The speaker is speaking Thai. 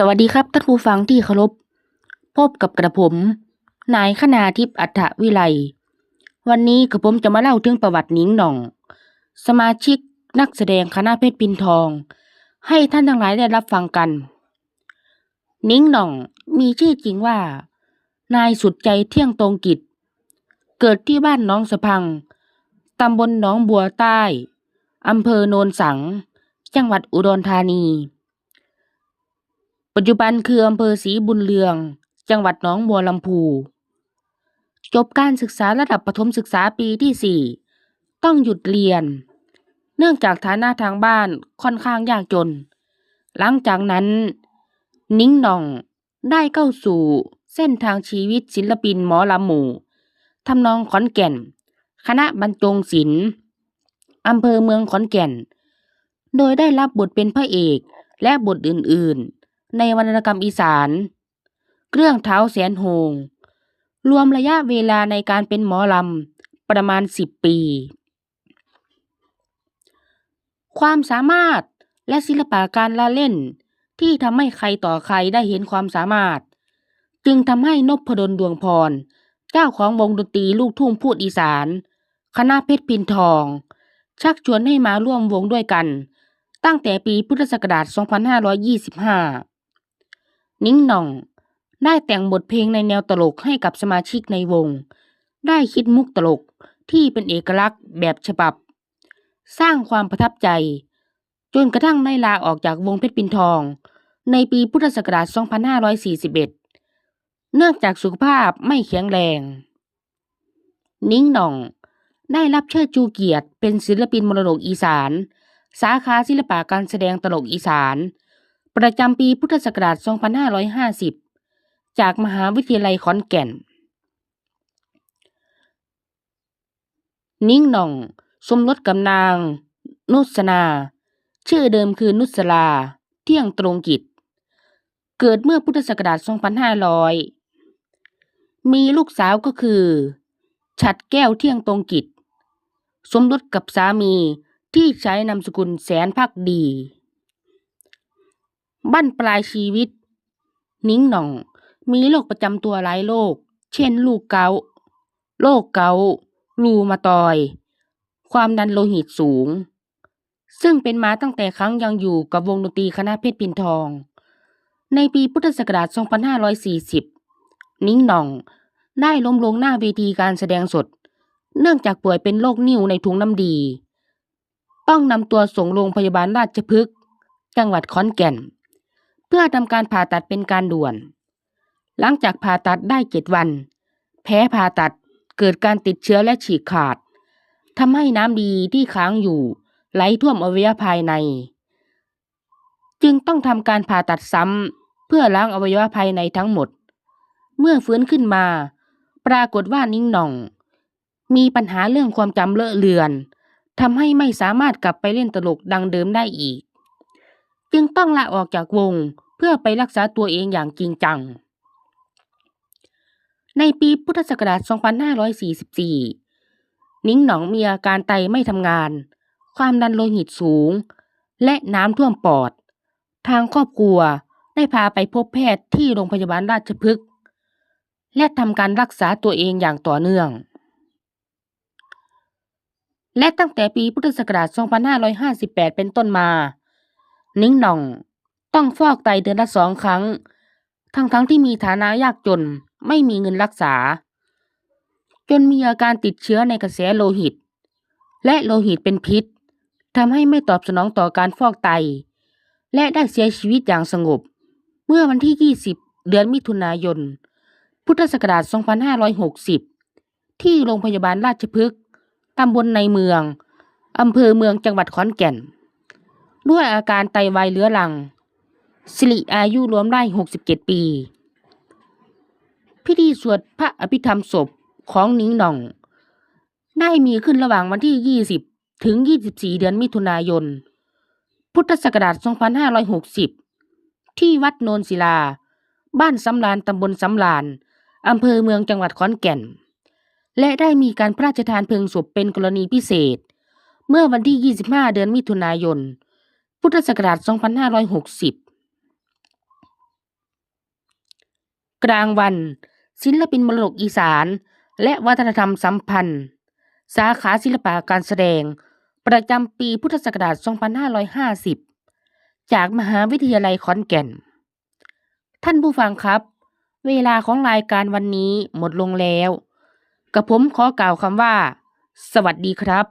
สวัสดีครับท่านผู้ฟังที่เคารพ พบกับกระผม นายคณาทิพย์อัฏฐวิไล วันนี้กระผมจะมาเล่าถึงประวัติหนิงหน่อง สมาชิกนักแสดงคณะเพชรปินทอง ให้ท่านทั้งหลายได้รับฟังกันหนิงหน่องมีชื่อจริงว่า นายสุดใจเที่ยงตรงกิจ เกิดที่บ้านน้องสะพัง ตำบลหนองบัวใต้ อำเภอโนนสัง จังหวัดอุดรธานี ปัจจุบันคืออำเภอศรีบุญเรือง จังหวัดหนองบัวลำพู จบการศึกษาระดับประถมศึกษาปีที่ 4 ต้องหยุดเรียน เนื่องจากฐานะทางบ้านค่อนข้างยากจน หลังจากนั้น นิ้งหน่องได้เข้าสู่เส้นทางชีวิตศิลปินหมอลำหมู่ทำนองขอนแก่น คณะบรรจงศิลป์อำเภอเมืองขอนแก่น โดยได้รับบทเป็นพระเอกและบทอื่นๆ ในวรรณกรรมอีสาน เรื่องเท้าแสนโหง รวมระยะเวลาในการเป็นหมอลำประมาณสิบปี ความสามารถและศิลปะการละเล่นที่ทำให้ใครต่อใครได้เห็นความสามารถ จึงทำให้นพดลดวงพร เจ้าของวงดนตรีลูกทุ่งพูดอีสาน คณะเพชรพินทอง ชักชวนให้มาร่วมวงด้วยกัน ตั้งแต่ปีพุทธศักราช 2525 นิ้งหน่อง ได้แต่งบทเพลงในแนวตลกให้กับสมาชิกในวง ได้คิดมุกตลกที่เป็นเอกลักษณ์แบบฉบับ สร้างความประทับใจ จนกระทั่งได้ลาออกจากวงเพชรปินทอง ในปีพุทธศักราช 2541 เนื่องจากสุขภาพไม่แข็งแรง นิ้งหน่อง ได้รับเชิดชูเกียรติเป็นศิลปินมรดกอีสาน สาขาศิลปะการแสดงตลกอีสาน ประจำปีพุทธศักราช 2550 จากมหาวิทยาลัยขอนแก่น นิ้งหน่อง สมรสกับนาง นุสนา ชื่อเดิมคือนุสลา เที่ยงตรงกิจ เกิดเมื่อพุทธศักราช 2500 มีลูกสาวก็คือ ฉัดแก้วเที่ยงตรงกิจ สมรสกับสามีที่ใช้นามสกุลแสนพักดี บั้นปลายชีวิต นิ้งหน่อง มีโรคประจำตัวหลายโรค เช่นลูกเกาต์โรคเกาต์รูมาตอย ความดันโลหิตสูง ซึ่งเป็นมาตั้งแต่ครั้งยังอยู่กับวงดนตรีคณะเพชรปินทอง ในปีพุทธศักราช 2540 นิ้งหน่องได้ล้มลงหน้าเวทีการแสดงสด เนื่องจากป่วยเป็นโรคนิ่วในถุงน้ำดี ต้องนำตัวส่งโรงพยาบาลราชพฤกษ์จังหวัดขอนแก่น เพื่อทำการผ่าตัดเป็นการด่วน หลังจากผ่าตัดได้เจ็ดวัน แพ้ผ่าตัดเกิดการติดเชื้อและฉีกขาดทำให้น้ำดีที่ค้างอยู่ ไหลท่วมอวัยวะภายใน จึงต้องทำการผ่าตัดซ้ำเพื่อล้างอวัยวะภายในทั้งหมด เมื่อฟื้นขึ้นมา ปรากฏว่านิ้งหน่อง มีปัญหาเรื่องความจำเลอะเลือนทำให้ไม่สามารถกลับไปเล่นตลกดังเดิมได้อีก จึงต้องลาออกจากวงเพื่อไปรักษาตัวเองอย่างจริงจัง ในปีพุทธศักราช 2544 นิ้งหนองมีอาการไตไม่ทำงาน ความดันโลหิตสูง และน้ำท่วมปอด ทางครอบครัวได้พาไปพบแพทย์ที่โรงพยาบาลราชพฤกษ์และทำการรักษาตัวเองอย่างต่อเนื่อง และตั้งแต่ปีพุทธศักราช 2558 เป็นต้นมา นิ้งหน่อง ต้องฟอกไตเดือนละสองครั้ง ทั้งๆทที่มีฐานะยากจนไม่มีเงินรักษา จนมีอาการติดเชื้อในกระแสโลหิต และโลหิตเป็นพิษทำให้ไม่ตอบสนองต่อการฟอกไต และได้เสียชีวิตอย่างสงบ เมื่อวันที่ 20 เดือนมิถุนายน พุทธศักราช 2560 ที่โรงพยาบาลราชพฤกษ์ตำบลในเมืองอำเภอเมืองจังหวัดขอนแก่น ด้วยอาการไตวายเรื้อรัง สิริอายุรวมได้ 67 ปี พิธีสวดพระอภิธรรมศพของนิ้งหน่อง ได้มีขึ้นระหว่างวันที่ 20 ถึง 24 เดือนมิถุนายน พุทธศักราช 2560 ที่วัดโนนศิลา บ้านสำลานตำบลสำลานอำเภอเมืองจังหวัดขอนแก่น และได้มีการพระราชทานเพลิงศพเป็นกรณีพิเศษ เมื่อวันที่ 25 เดือนมิถุนายน พุทธศักราช 2560 กลางวัน ศิลปินมรดกอีสาน และวัฒนธรรมสัมพันธ์ สาขาศิลปะการแสดง ประจำปีพุทธศักราช 2550 จากมหาวิทยาลัยขอนแก่น ท่านผู้ฟังครับ เวลาของรายการวันนี้หมดลงแล้ว กับผมขอกล่าวคำว่า สวัสดีครับ